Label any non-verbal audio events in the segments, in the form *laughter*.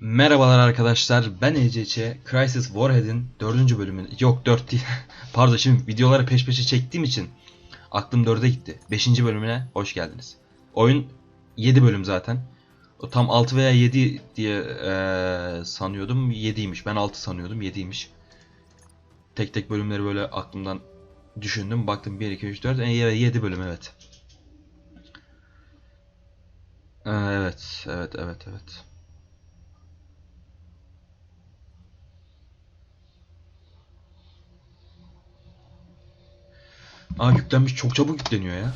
Merhabalar arkadaşlar ben ECC Crisis Warhead'in 4. bölümünü yok 4 değil *laughs* pardon şimdi videoları peş peşe çektiğim için aklım 4'e gitti. 5. bölümüne hoş geldiniz. Oyun 7 bölüm zaten. O tam 6 veya 7 diye eee, sanıyordum 7'ymiş ben 6 sanıyordum 7'ymiş tek tek bölümleri böyle aklımdan düşündüm baktım 1 2 3 4 7 bölüm evet. Ee, evet evet evet evet Aa yüklenmiş çok çabuk yükleniyor ya.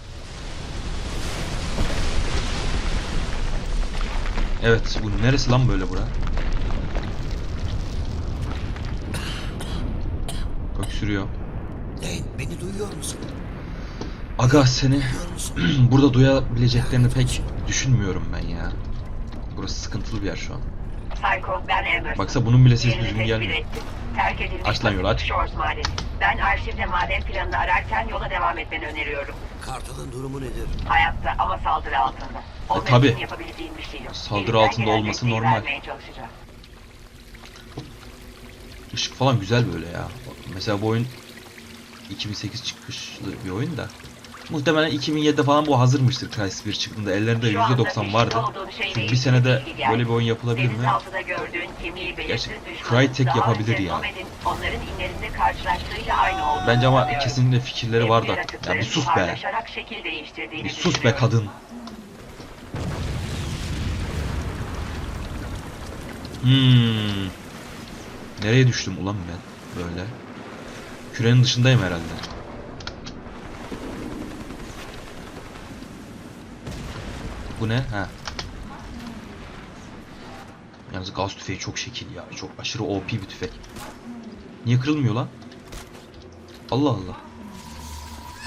Evet bu neresi lan böyle bura? Öksürüyor. Hey, beni duyuyor musun? Aga seni *clears throat* burada duyabileceklerini pek düşünmüyorum ben ya. Burası sıkıntılı bir yer şu an. Psycho, ben Emerson. Baksa bunun bile ses düzgün gelmiyor. Terk edilmiş Aç lan yolu, aç. Shores madeni. Ben arşivde maden planını ararken yola devam etmeni öneriyorum. Kartal'ın durumu nedir? Hayatta ama saldırı altında. E, tabii. bir şey yok. Saldırı Elimden altında gelen olması desteği normal. vermeye çalışacağım. Işık falan güzel böyle ya. Mesela bu oyun 2008 çıkışlı bir oyun da. Muhtemelen 2007'de falan bu hazırmıştır Crysis 1 çıktığında. Ellerinde Şu anda %90 peşinde vardı. şeyle Çünkü bir senede böyle bir oyun yapılabilir mi? Gerçi Crytek yapabilir ya. Bence ama kesinlikle fikirleri var da. Emir Ya bir sus be. Bir sus be kadın. Hmm. Nereye düştüm ulan ben böyle? Kürenin dışındayım herhalde. Bu ne? Ha. Yalnız gaz tüfeği çok şekil ya. Çok aşırı OP bir tüfek. Niye kırılmıyor lan? Allah Allah.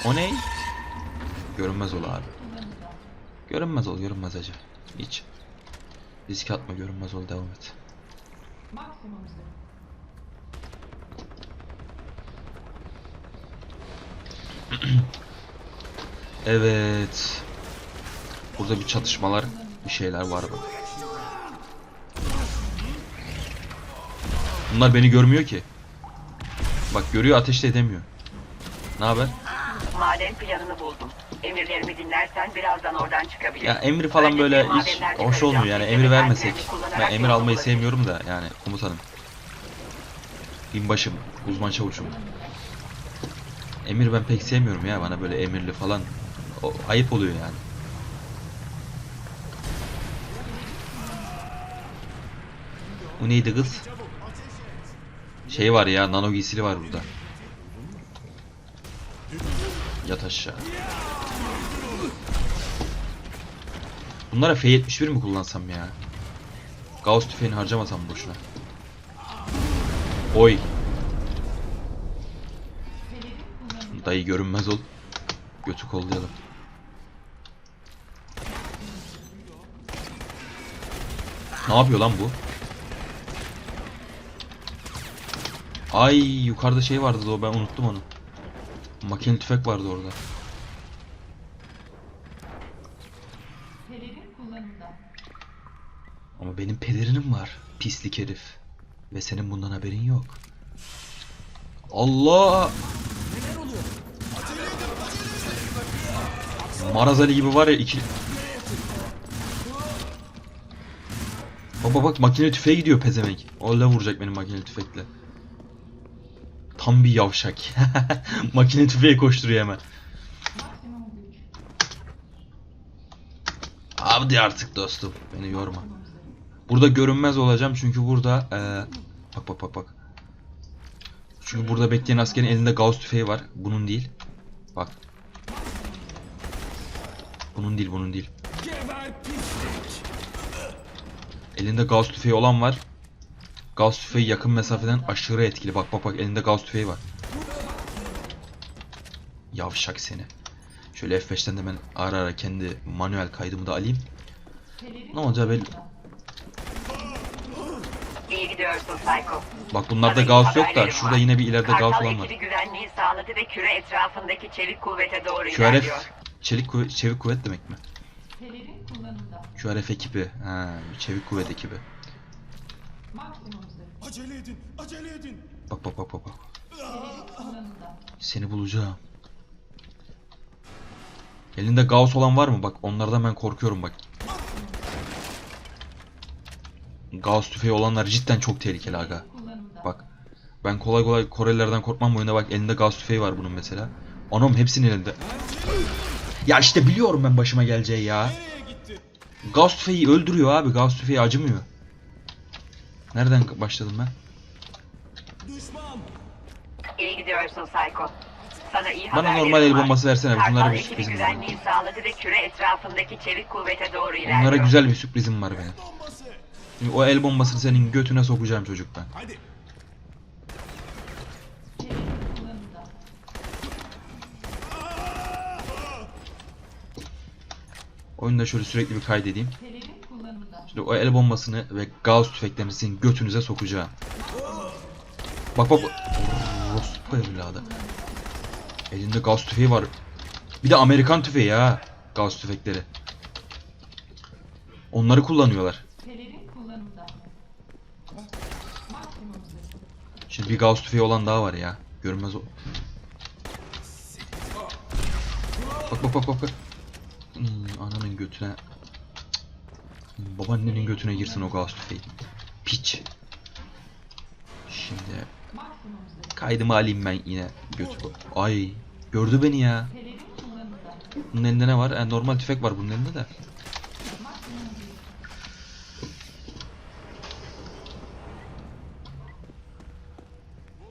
O ne? Görünmez ol abi. Görünmez ol, görünmez acı. Hiç. Risk atma, görünmez ol, devam et. *clears throat* evet. Burada bir çatışmalar, bir şeyler var bak. Bunlar beni görmüyor ki. Bak görüyor, ateş de edemiyor. Ne haber? Maden planını buldum. Emirlerimi dinlersen birazdan oradan çıkabilirsin. Ya emri falan Önce böyle hiç hoş olmuyor yani emir vermesek. Ben emir almayı sevmiyorum da yani komutanım. Binbaşım, uzman çavuşum. Emir ben pek sevmiyorum ya bana böyle emirli falan. O, ayıp oluyor yani. Bu neydi kız? Şey var ya nano giysili var burada. Yat aşağı. Bunlara F71 mi kullansam ya? Gauss tüfeğini harcamasam boşuna. Oy. Dayı görünmez ol. Götü kollayalım. Ne yapıyor lan bu? Ay yukarıda şey vardı o ben unuttum onu. Makine tüfek vardı orada. Ama benim pelerinim var. Pislik herif. Ve senin bundan haberin yok. Allah! Marazali gibi var ya iki... Baba bak makine tüfeğe gidiyor pezemek. Öyle vuracak benim makine tüfekle. Tam bir yavşak. *laughs* makine tüfeğe koşturuyor hemen. Hadi artık dostum. Beni yorma. Burada görünmez olacağım çünkü burada eee bak bak bak bak. Çünkü burada bekleyen askerin elinde gauss tüfeği var. Bunun değil. Bak. Bunun değil, bunun değil. Elinde gauss tüfeği olan var. Gauss tüfeği yakın mesafeden aşırı etkili. Bak bak bak elinde gauss tüfeği var. Yavşak seni. Şöyle F5'ten de ben ara ara kendi manuel kaydımı da alayım. Ne olacağı belli. İyi gidiyorsun Psycho. Bak bunlarda Gauss yok da şurada yine bir ileride Gauss Kartal olan var. ekibi güvenliği sağladı ve küre etrafındaki çevik kuvvete doğru QRF ilerliyor. çelik kuvvet, çevik kuvvet demek mi? pelerin kullanımda. QRF ekibi. Ha, çevik kuvvet ekibi. Maksimum. Acele edin, acele edin. Bak bak bak bak. bak. Seni bulacağım. Elinde Gauss olan var mı? Bak onlardan ben korkuyorum bak. Gauss tüfeği olanlar cidden çok tehlikeli aga. Bak. Ben kolay kolay Korelilerden korkmam bu oyunda bak elinde Gauss tüfeği var bunun mesela. Anam hepsinin elinde. Ya işte biliyorum ben başıma geleceği ya. Gauss tüfeği öldürüyor abi. Gauss tüfeği acımıyor. Nereden başladım ben? Düşman. İyi gidiyorsun Psycho. Sana iyi Bana haberlerim normal el var. bombası versene. Bunlara bir ekibi sürprizim var. güvenliği sağladı ve küre etrafındaki çevik kuvvete doğru ilerliyor. Onlara güzel bir sürprizim var benim. Şimdi o el bombasını senin götüne sokacağım çocuk ben. Hadi. Kullanımda. Oyunda şöyle sürekli bir kaydedeyim. Kullanımda. Şimdi o el bombasını ve gauss tüfeklerini sizin götünüze sokacağım. Bak bak. Rospu evladı. Elinde gauss tüfeği var. Bir de Amerikan tüfeği ha. Gauss tüfekleri. Onları kullanıyorlar. Şimdi bir gauss tüfeği olan daha var ya. Görünmez o. Bak bak bak bak. bak. Hmm, ananın götüne. Babaannenin götüne girsin o gauss tüfeği. Piç. Şimdi kaydımı alayım ben yine götü. Ay gördü beni ya. Bunun elinde ne var? E, normal tüfek var bunun elinde de.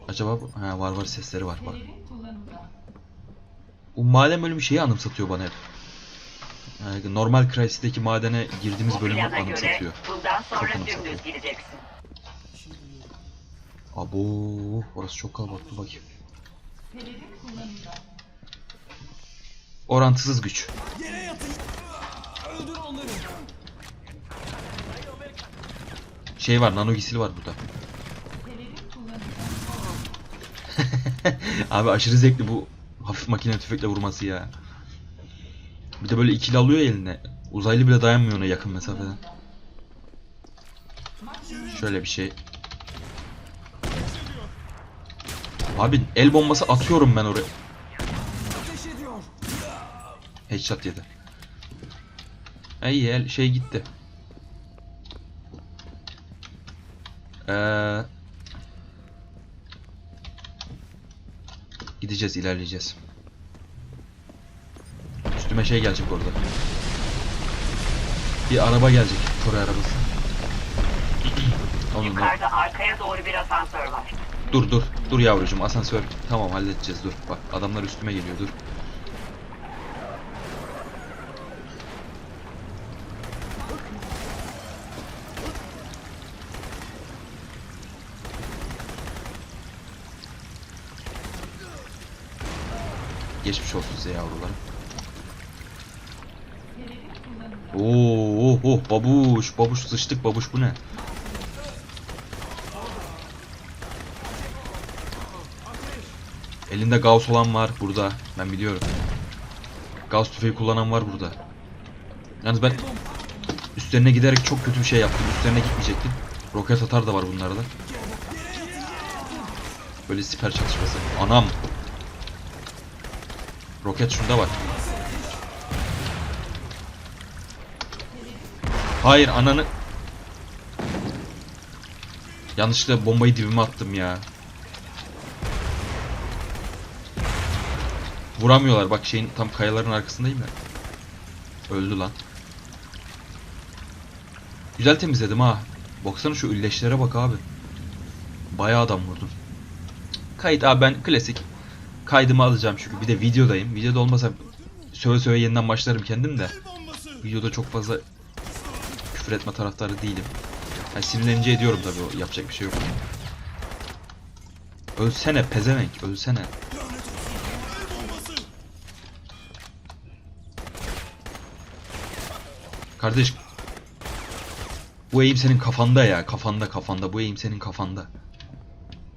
Acaba ha, var var sesleri var bak. Bu maden bölümü şeyi anımsatıyor bana hep. Yani normal Crysis'teki madene girdiğimiz bölümü anımsatıyor. bundan sonra Çok anımsatıyor. Abo, orası çok kalabalık. Bakayım. Orantısız güç. Yere yatın. Öldür onları. Şey var, nano gisili var burada. *laughs* Abi aşırı zevkli bu hafif makine tüfekle vurması ya. Bir de böyle ikili alıyor eline. Uzaylı bile dayanmıyor ona yakın mesafeden. Şöyle bir şey. Abi el bombası atıyorum ben oraya. Headshot yedi. İyi el şey gitti. Ee, gideceğiz ilerleyeceğiz. Üstüme şey gelecek orada. Bir araba gelecek. Kore arabası. Onun da... Yukarıda arkaya doğru bir asansör var. Dur dur. Dur yavrucuğum asansör. Tamam halledeceğiz dur. Bak adamlar üstüme geliyor dur. Geçmiş olsun size yavrularım. Pelerin kullanımda. Oo, oh, oh, babuş, babuş sıçtık babuş bu ne? Elinde Gauss olan var burada. Ben biliyorum. Gauss tüfeği kullanan var burada. Yalnız ben üstlerine giderek çok kötü bir şey yaptım. Üstlerine gitmeyecektim. Roket atar da var bunlarda. Böyle siper çatışması. Anam. Roket şunda var. Hayır ananı. Yanlışlıkla bombayı dibime attım ya. Vuramıyorlar bak şeyin tam kayaların arkasındayım ya. Öldü lan. Güzel temizledim ha. Baksana şu ülleşlere bak abi. Bayağı adam vurdum. Kayıt abi ben klasik. Kaydımı alacağım çünkü bir de videodayım. Videoda olmasa söve söve yeniden başlarım kendim de. Videoda çok fazla küfür etme taraftarı değilim. Yani sinirlenince ediyorum tabii o yapacak bir şey yok. Ölsene pezevenk ölsene. Kardeş bu eğim senin kafanda ya kafanda kafanda bu eğim senin kafanda.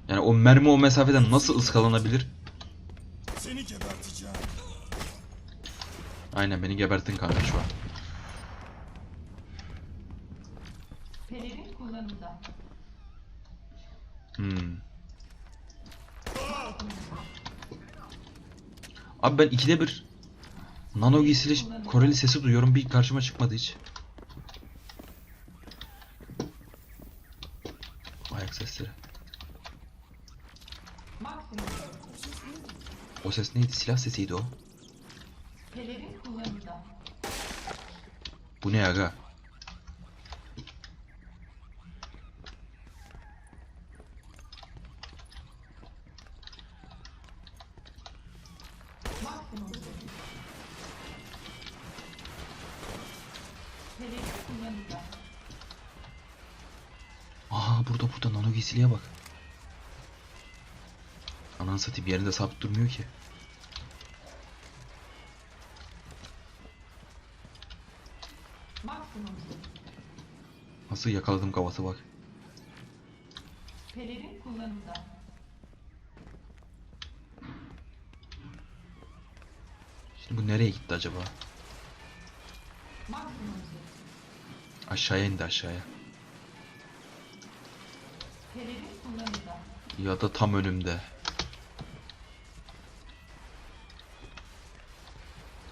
Yani o mermi o mesafeden nasıl ıskalanabilir? Seni geberteceğim. Aynen beni gebertin kanka şu an. Pelerin kullanımda. Hmm. Abi ben ikide bir nano giysili Koreli sesi duyuyorum. Bir karşıma çıkmadı hiç. Ayak sesleri. O ses neydi? Silah sesiydi o. Bu ne aga? Burada burada nano giysiliye bak. Anan satayım yerinde sabit durmuyor ki. Nasıl yakaladım kafası bak. Pelerin kullanımda. Şimdi bu nereye gitti acaba? Aşağıya indi aşağıya. Ya da tam önümde.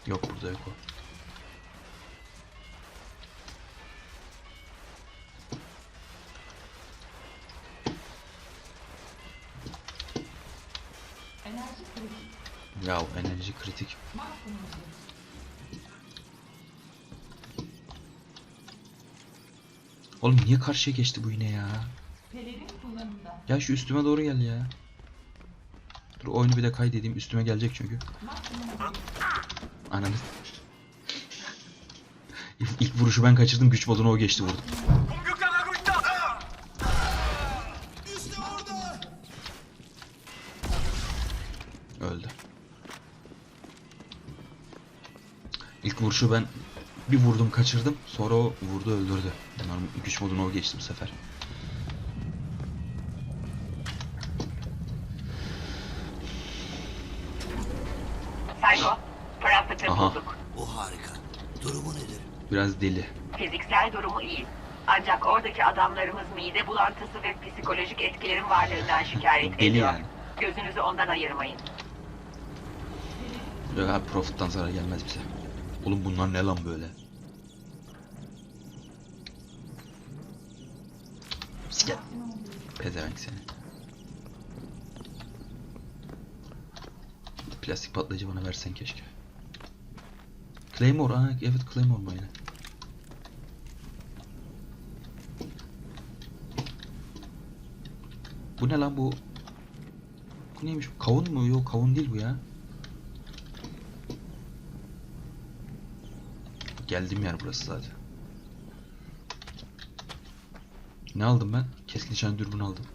Yok burada yok o. Enerji kritik. Ya enerji kritik. Oğlum niye karşıya geçti bu yine ya? Ya şu üstüme doğru gel ya. Dur oyunu bir de kaydedeyim üstüme gelecek çünkü. Ananı. İlk, vuruşu ben kaçırdım güç moduna o geçti vurdu. Öldü. İlk vuruşu ben bir vurdum kaçırdım. Sonra o vurdu öldürdü. Ben güç moduna o geçti bu sefer. Biraz deli. Fiziksel durumu iyi. Ancak oradaki adamlarımız mide bulantısı ve psikolojik etkilerin varlığından şikayet Deli ediyor. yani. Gözünüzü ondan ayırmayın. Ya Profit'tan zarar gelmez bize. Oğlum bunlar ne lan böyle? Siker. Pezevenk seni. Plastik patlayıcı bana versen keşke. Claymore, aa evet Claymore mu yine? Bu ne lan bu? Bu neymiş? Kavun mu? Yok kavun değil bu ya. Geldiğim yer burası zaten. Ne aldım ben? Keskin nişan dürbün aldım.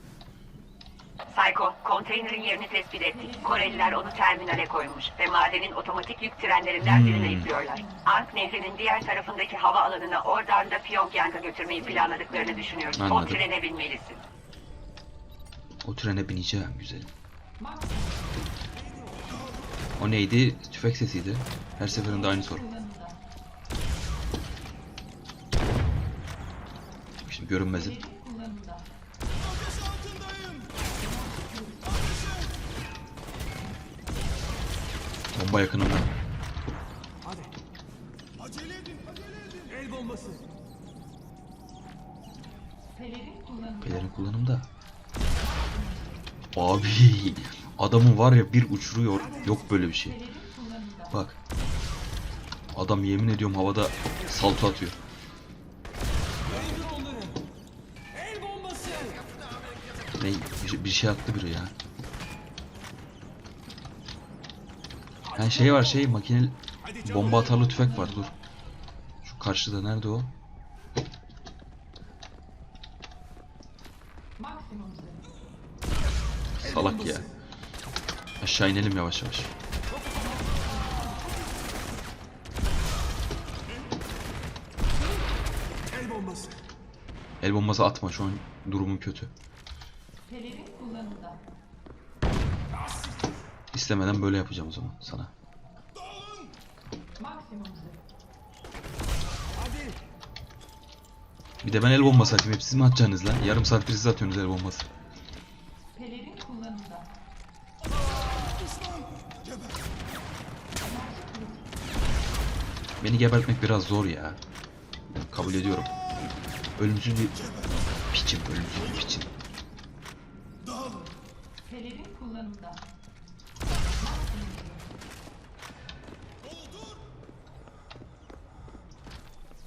Psycho, konteynerin yerini tespit ettik. Koreliler onu terminale koymuş ve madenin otomatik yük trenlerinden birine Hmm. yüklüyorlar. Ank Nehri'nin diğer tarafındaki hava alanına oradan da Pyongyang'a götürmeyi planladıklarını düşünüyoruz. O Anladım. trene binmelisin. O trene bineceğim güzelim. O neydi? Tüfek sesiydi. Her seferinde aynı soru. Şimdi görünmezim. Bomba yakınımda. Pelerin kullanımda. Abi adamın var ya bir uçuruyor. Yok böyle bir şey. Bak. Adam yemin ediyorum havada salto atıyor. Ne bir, şey attı biri ya. Ha şey var şey çabuk. bomba atarlı tüfek var dur. Şu karşıda nerede o? Maksimum. Salak ya. Aşağı inelim yavaş yavaş. El bombası. El bombası atma şu an durumum kötü. Pelerin kullanımda. İstemeden böyle yapacağım o zaman sana. Bir de ben el bombası atayım. Hep siz mi atacaksınız lan? Yarım saattir siz atıyorsunuz el bombası. Beni gebertmek biraz zor ya. Kabul ediyorum. Ölümsüz bir piçim, ölümsüz bir piçim. Pelerin kullanımda.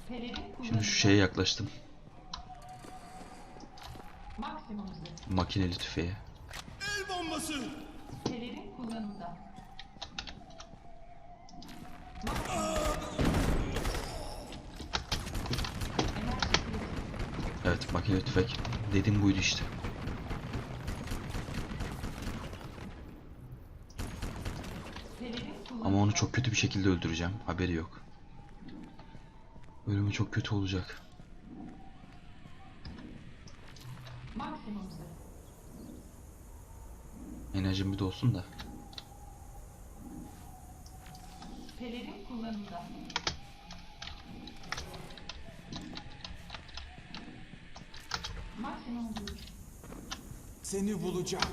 Pelerin kullanımda. Şimdi şu şeye yaklaştım. Makineli tüfeğe. El bombası. Pelerin kullanımda. Evet makineli tüfek. Dediğim buydu işte. Ama onu çok kötü bir şekilde öldüreceğim. Haberi yok. Ölümü çok kötü olacak. Enerjim bir de olsun da. Pelerin kullanımda. Seni bulacağım.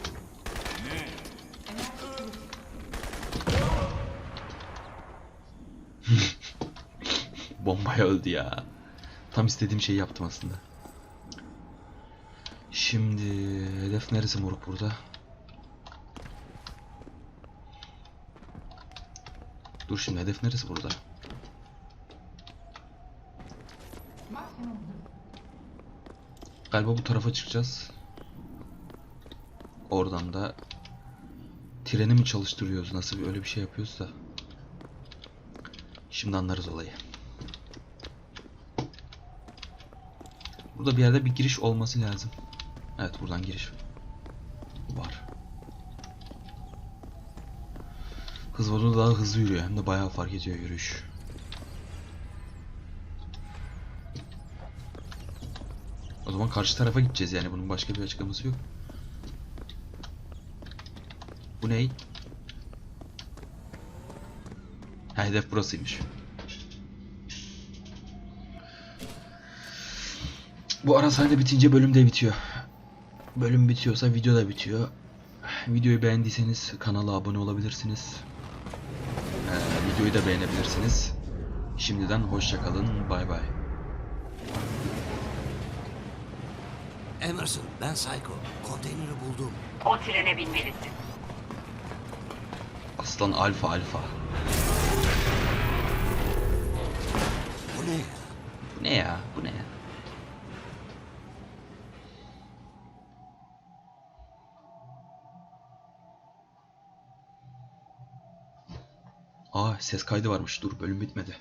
*laughs* Bombaya öldü ya. Tam istediğim şeyi yaptım aslında. Şimdi hedef neresi moruk burada? Dur şimdi hedef neresi burada? Galiba bu tarafa çıkacağız. Oradan da treni mi çalıştırıyoruz? Nasıl bir öyle bir şey yapıyoruz da. Şimdi anlarız olayı. Burada bir yerde bir giriş olması lazım. Evet buradan giriş var. Hız modu daha hızlı yürüyor hem de bayağı fark ediyor yürüyüş. O zaman karşı tarafa gideceğiz yani bunun başka bir açıklaması yok. Ney? Ha, hedef burasıymış. Bu ara sahne bitince bölüm de bitiyor. Bölüm bitiyorsa video da bitiyor. Videoyu beğendiyseniz kanala abone olabilirsiniz. Ee, videoyu da beğenebilirsiniz. Şimdiden hoşça kalın. Bay bay. Emerson, ben Psycho. Konteyneri buldum. O trene binmelisin. Aslan alfa alfa. Bu ne? Bu ne ya? Bu ne ya? Aa ses kaydı varmış. Dur bölüm bitmedi.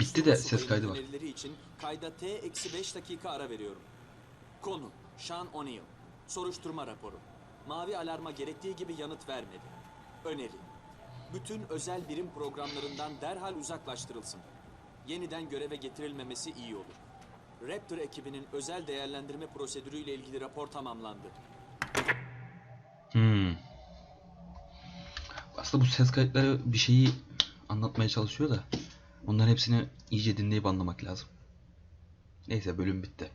Bitti de ses kaydı var. İçin kayda T-5 dakika ara veriyorum. Konu Sean O'Neill. Soruşturma raporu. Mavi alarma gerektiği gibi yanıt vermedi. Öneri. Bütün özel birim programlarından derhal uzaklaştırılsın. Yeniden göreve getirilmemesi iyi olur. Raptor ekibinin özel değerlendirme prosedürüyle ilgili rapor tamamlandı. Hmm. Aslında bu ses kayıtları bir şeyi anlatmaya çalışıyor da onların hepsini iyice dinleyip anlamak lazım. Neyse bölüm bitti.